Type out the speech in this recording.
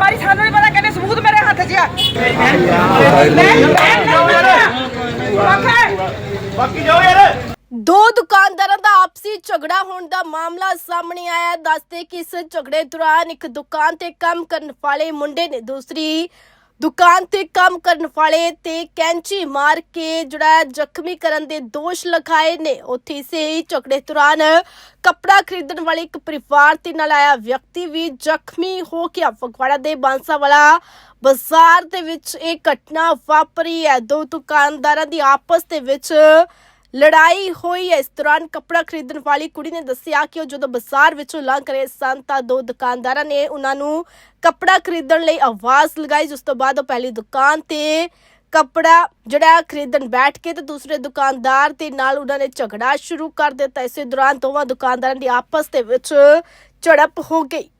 ਮਾਰੀ ਸਾਨੂੰ ਨਹੀਂ ਪਤਾ ਕਿੰਨੇ ਸਬੂਤ ਮੇਰੇ ਹੱਥ 'ਚ ਬਾਕੀ ਜਾਓ ਯਾਰ ਦੋ ਦੁਕਾਨਦਾਰਾਂ ਦਾ ਆਪਸੀ ਝਗੜਾ ਹੋਣ ਦਾ ਮਾਮਲਾ ਸਾਹਮਣੇ ਆਇਆ। ਦੱਸਦੇ ਕਿ ਇਸ ਝਗੜੇ ਦੌਰਾਨ ਇੱਕ ਦੁਕਾਨ ਤੇ ਕੰਮ ਕਰਨ ਵਾਲੇ ਮੁੰਡੇ ਨੇ ਦੂਸਰੀ ਦੁਕਾਨ ਤੇ ਕੰਮ ਕਰਨ ਵਾਲੇ ਤੇ ਕੈਂਚੀ ਮਾਰ ਕੇ ਜਿਹੜਾ ਜ਼ਖਮੀ ਕਰਨ ਦੇ ਦੋਸ਼ ਲਗਾਏ ਨੇ। ਉੱਥੇ ਇਸੇ ਝਗੜੇ ਦੌਰਾਨ ਕੱਪੜਾ ਖਰੀਦਣ ਵਾਲੇ ਇੱਕ ਪਰਿਵਾਰ ਤੇ ਨਾਲ ਆਇਆ ਵਿਅਕਤੀ ਵੀ ਜ਼ਖਮੀ ਹੋ ਗਿਆ। ਫਗਵਾੜਾ ਦੇ ਬਾਂਸਾਵਾਲਾ ਬਾਜ਼ਾਰ ਦੇ ਵਿੱਚ ਇਹ ਘਟਨਾ ਵਾਪਰੀ ਹੈ। ਦੋ ਦੁਕਾਨਦਾਰਾਂ ਦੀ ਆਪਸ ਦੇ ਵਿੱਚ ਲੜਾਈ ਹੋਈ ਹੈ। ਇਸ ਦੌਰਾਨ ਕੱਪੜਾ ਖਰੀਦਣ ਵਾਲੀ ਕੁੜੀ ਨੇ ਦੱਸਿਆ ਕਿ ਉਹ ਜਦੋਂ ਬਾਜ਼ਾਰ ਵਿੱਚੋਂ ਲੰਘ ਰਹੇ ਸਨ ਤਾਂ ਦੋ ਦੁਕਾਨਦਾਰਾਂ ਨੇ ਉਹਨਾਂ ਨੂੰ ਕੱਪੜਾ ਖਰੀਦਣ ਲਈ ਆਵਾਜ਼ ਲਗਾਈ। ਜਿਸ ਤੋਂ ਬਾਅਦ ਉਹ ਪਹਿਲੀ ਦੁਕਾਨ ਤੇ ਕੱਪੜਾ ਜਿਹੜਾ ਖਰੀਦਣ ਬੈਠ ਕੇ ਤੇ ਦੂਸਰੇ ਦੁਕਾਨਦਾਰ ਦੇ ਨਾਲ ਉਹਨਾਂ ਨੇ ਝਗੜਾ ਸ਼ੁਰੂ ਕਰ ਦਿੱਤਾ। ਇਸੇ ਦੌਰਾਨ ਦੋਵਾਂ ਦੁਕਾਨਦਾਰਾਂ ਦੀ ਆਪਸ ਦੇ ਵਿੱਚ ਝੜਪ ਹੋ ਗਈ।